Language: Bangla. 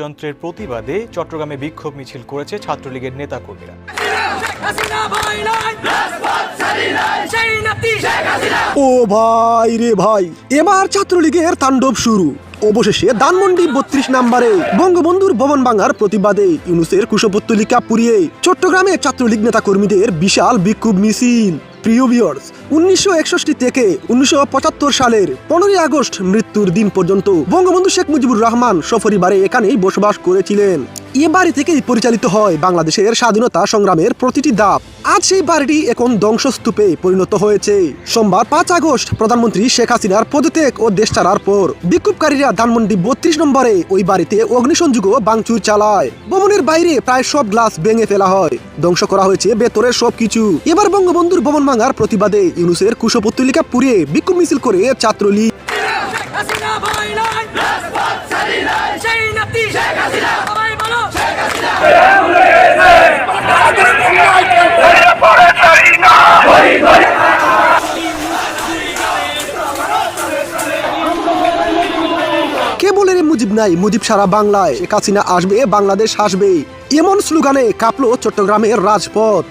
যন্ত্রের প্রতিবাদে চট্টগ্রামে বিক্ষোভ মিছিল করেছে ছাত্রলীগের নাতি হাসিনা ও ভাই রে ভাই, এবার ছাত্রলীগের তাণ্ডব শুরু। অবশেষে ধানমন্ডি বত্রিশ নম্বরে বঙ্গবন্ধুর ভবন ভাঙার প্রতিবাদে ইউনুসের কুশপুত্তলিকা পুড়িয়ে চট্টগ্রামে ছাত্রলীগ নেতা কর্মীদের বিশাল বিক্ষোভ মিছিল। প্রিয় ভিউয়ার্স উনিশশো একষট্টি থেকে উনিশশো পঁচাত্তর সালের পনেরোই আগস্ট মৃত্যুর দিন পর্যন্ত বঙ্গবন্ধু শেখ মুজিবুর রহমান সপরিবারে এখানেই বসবাস করেছিলেন। এ বাড়ি থেকেই পরিচালিত হয় বাংলাদেশের স্বাধীনতা সংগ্রামের প্রতিটি ধাপ। আজ সেই বাড়িটি এখন ধ্বংসস্তূপে পরিণত হয়েছে। সোমবার পাঁচ আগস্ট প্রধানমন্ত্রী শেখ হাসিনার পদত্যাগ ও দেশ ছাড়ার পর বিক্ষোভকারীরা ধানমন্ডি বত্রিশ নম্বরে ওই বাড়িতে অগ্নিসংযোগ বাংচুর চালায়। ভবনের বাইরে প্রায় সব গ্লাস ভেঙে ফেলা হয়। ধ্বংস করা হয়েছে ভেতরের সবকিছু। এবার বঙ্গবন্ধুর ভবন ভাঙার প্রতিবাদে ইউনুসের কুশপুত্তলিকা পুড়িয়ে বিক্ষোভ মিছিল করে ছাত্রলীগ। কে বলে। রে মুজিব নাই মুজিব সারা বাংলায়। শেখ হাসিনা আসবে বাংলাদেশ আসবে এমন স্লোগানে কাঁপলো চট্টগ্রামের রাজপথ।